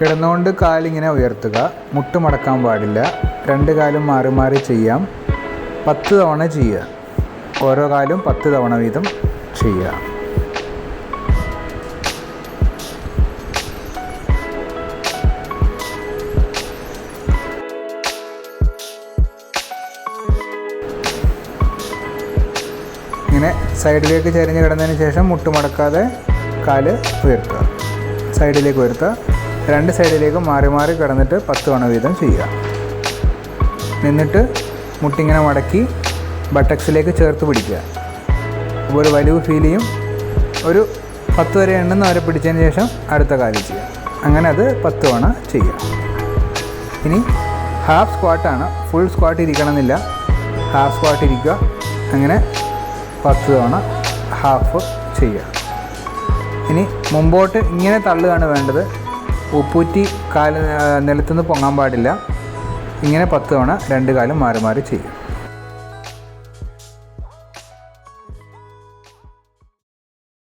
കിടന്നുകൊണ്ട് കാലിങ്ങനെ ഉയർത്തുക. മുട്ട് മടക്കാൻ പാടില്ല. രണ്ട് കാലും മാറി മാറി ചെയ്യാം. പത്ത് തവണ ചെയ്യുക. ഓരോ കാലും പത്ത് തവണ വീതം ചെയ്യുക. ഇങ്ങനെ സൈഡിലേക്ക് ചരിഞ്ഞ് കിടന്നതിന് ശേഷം മുട്ട് മടക്കാതെ കാൽ ഉയർത്തുക. സൈഡിലേക്ക് ഉയർത്തുക. രണ്ട് സൈഡിലേക്കും മാറി മാറി കിടന്നിട്ട് പത്ത് തവണ വീതം ചെയ്യുക. നിന്നിട്ട് മുട്ടിങ്ങനെ മടക്കി ബട്ടക്സിലേക്ക് ചേർത്ത് പിടിക്കുക. അപ്പോൾ ഒരു വലിവ് ഫീൽ ചെയ്യും. ഒരു പത്ത് വരെ എണ്ണുന്ന വരെ പിടിച്ചതിന് ശേഷം അടുത്ത കാലിൽ ചെയ്യുക. അങ്ങനെ അത് പത്ത് തവണ ചെയ്യുക. ഇനി ഹാഫ് സ്ക്വാട്ടാണ് ഫുൾ സ്ക്വാട്ട് ഇരിക്കണമെന്നില്ല. ഹാഫ് സ്ക്വാട്ട് ഇരിക്കുക. അങ്ങനെ പത്ത് തവണ ഹാഫ് ചെയ്യുക. ഇനി മുമ്പോട്ട് ഇങ്ങനെ തള്ളുകയാണ് വേണ്ടത്. ഉപ്പൂറ്റി കാൽ നിലത്തുനിന്ന് പൊങ്ങാൻ പാടില്ല. ഇങ്ങനെ പത്ത് തവണ രണ്ട് കാലും മാറി മാറി ചെയ്യും.